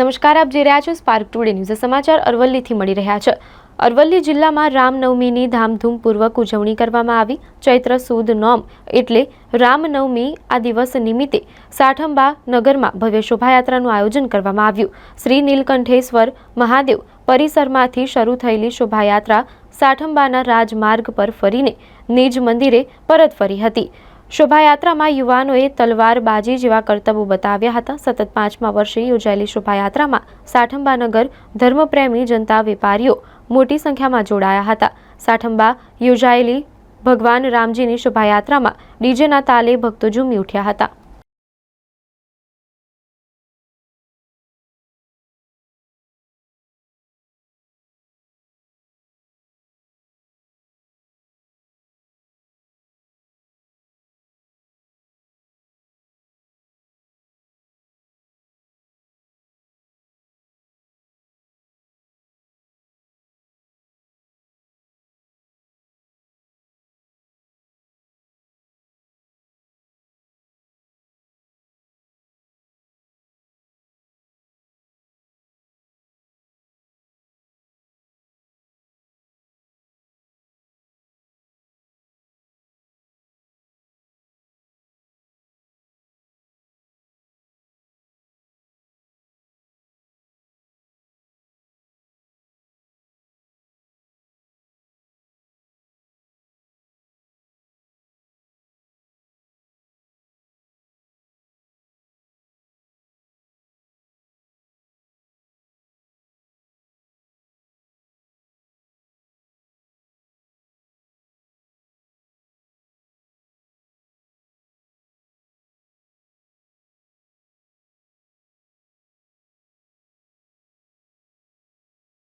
નમસ્કાર, આપ જોઈ રહ્યા છો સ્પાર્ક ટુડે ન્યૂઝ સમાચાર અરવલ્લીથી મળી રહ્યા છે. અરવલ્લી જિલ્લામાં રામનવમીની ધામધૂમપૂર્વક ઉજવણી કરવામાં આવી. ચૈત્ર સુદ નોમ એટલે રામનવમી આ દિવસ નિમિત્તે સાઠંબા નગરમાં ભવ્ય શોભાયાત્રાનું આયોજન કરવામાં આવ્યું. શ્રી નીલકંઠેશ્વર મહાદેવ પરિસરમાંથી શરૂ થયેલી શોભાયાત્રા સાઠંબાના રાજમાર્ગ પર ફરીને નિજ મંદિરે પરત ફરી હતી. શોભાયાત્રામાં યુવાનોએ તલવારબાજી જેવા કર્તવ્યો બતાવ્યા હતા. સતત પાંચમા વર્ષે યોજાયેલી શોભાયાત્રામાં સાઠંબાનગર ધર્મપ્રેમી જનતા વેપારીઓ મોટી સંખ્યામાં જોડાયા હતા. સાઠંબા યોજાયેલી ભગવાન રામજીની શોભાયાત્રામાં ડીજેના તાલે ભક્તો ઝૂમી ઉઠ્યા હતા.